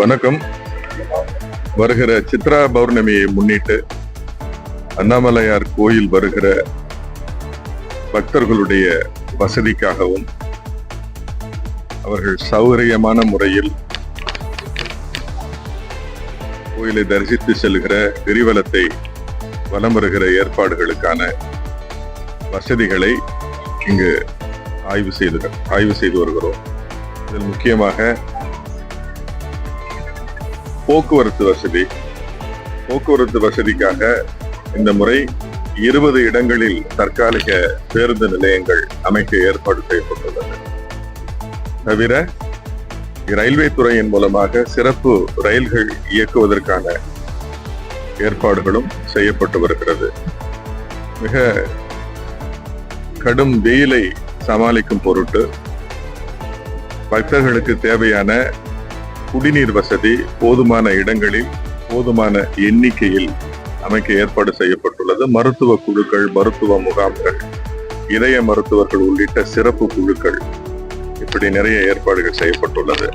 வணக்கம். வருகிற சித்ரா பௌர்ணமியை முன்னிட்டு அண்ணாமலையார் கோயில் வருகிற பக்தர்களுடைய வசதிக்காகவும் அவர்கள் சௌகரியமான முறையில் கோயிலை தரிசித்து செல்கிற கிரிவலத்தை வலம் வருகிற ஏற்பாடுகளுக்கான வசதிகளை இங்கு ஆய்வு செய்து ஆய்வு செய்து வருகிறோம். இதில் முக்கியமாக போக்குவரத்து வசதி. போக்குவரத்து வசதிக்காக இந்த முறை இருபது இடங்களில் தற்காலிக பேருந்து நிலையங்கள் அமைக்க ஏற்பாடு செய்யப்பட்டுள்ளது. தவிர ரயில்வே துறையின் மூலமாக சிறப்பு ரயில்கள் இயக்குவதற்கான ஏற்பாடுகளும் செய்யப்பட்டு வருகிறது. மிக கடும் வெயிலை சமாளிக்கும் பொருட்டு பக்தர்களுக்கு தேவையான குடிநீர் வசதி போதுமான இடங்களில் போதுமான எண்ணிக்கையில் அமைக்க ஏற்பாடு செய்யப்பட்டுள்ளது. மருத்துவ குழுக்கள் மருத்துவ முகாம்கள் இதய மருத்துவர்கள் உள்ளிட்ட சிறப்பு குழுக்கள் இப்படி நிறைய ஏற்பாடுகள் செய்யப்பட்டுள்ளது.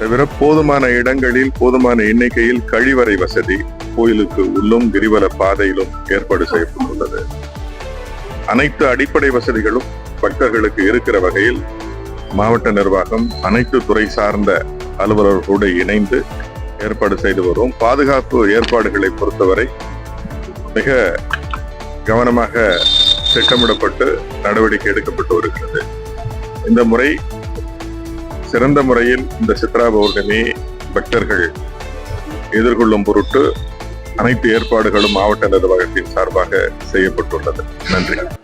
தவிர போதுமான இடங்களில் போதுமான எண்ணிக்கையில் கழிவறை வசதி கோயிலுக்கு உள்ளும் கிரிவல பாதையிலும் ஏற்பாடு செய்யப்பட்டுள்ளது. அனைத்து அடிப்படை வசதிகளும் பக்தர்களுக்கு இருக்கிற வகையில் மாவட்ட நிர்வாகம் அனைத்து துறை சார்ந்த அலுவலர்களோடு இணைந்து ஏற்பாடு செய்து வருவோம் பாதுகாப்பு ஏற்பாடுகளை பொறுத்தவரை மிக கவனமாக திட்டமிடப்பட்டு நடவடிக்கை எடுக்கப்பட்டு வருகிறது. இந்த முறை சிறந்த முறையில் இந்த சித்ரா பௌர்ணமி பக்தர்கள் எதிர்கொள்ளும் பொருட்டு அனைத்து ஏற்பாடுகளும் மாவட்ட நிர்வாகத்தின் சார்பாக செய்யப்பட்டுள்ளது. நன்றி.